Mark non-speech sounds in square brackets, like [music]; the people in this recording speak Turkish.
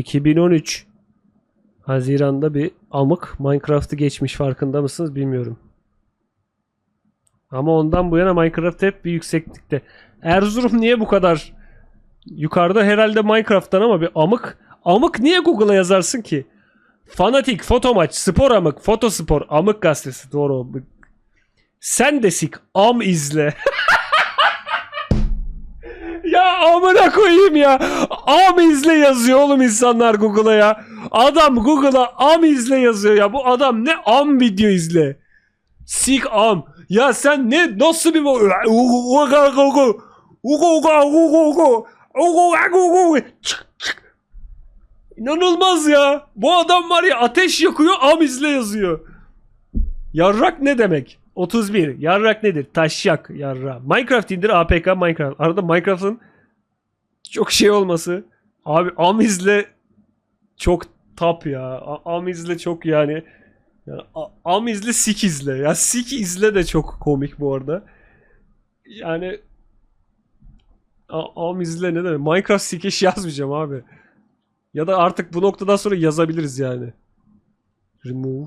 2013 Haziran'da bir amık Minecraft'ı geçmiş farkında mısınız bilmiyorum. Ama ondan bu yana Minecraft hep bir yükseklikte. Erzurum niye bu kadar yukarıda herhalde Minecraft'tan ama bir amık. Amık niye Google'a yazarsın ki? Fanatik, foto maç, spor amık, fotospor, amık gazetesi. Doğru. Sen de sik, am izle. [laughs] ya amına koyayım ya. Am izle yazıyor oğlum insanlar Google'a ya. Adam Google'a am izle yazıyor ya. Bu adam ne am video izle. Sik am. Ya sen ne nasıl bir İnanılmaz ya. Bu adam var ya ateş yakıyor am izle yazıyor. Yarrak ne demek? 31. Yarrak nedir? Taşyak. Yarra. Minecraft indir APK Minecraft. Arada Minecraft'ın çok şey olması. Abi am izle çok tap ya. A- Am izle çok yani. yani a- am izle sik izle. Ya sik izle de çok komik bu arada. Yani a- am izle ne demek? Minecraft sikiş yazmayacağım abi. Ya da artık bu noktadan sonra yazabiliriz yani. Remove.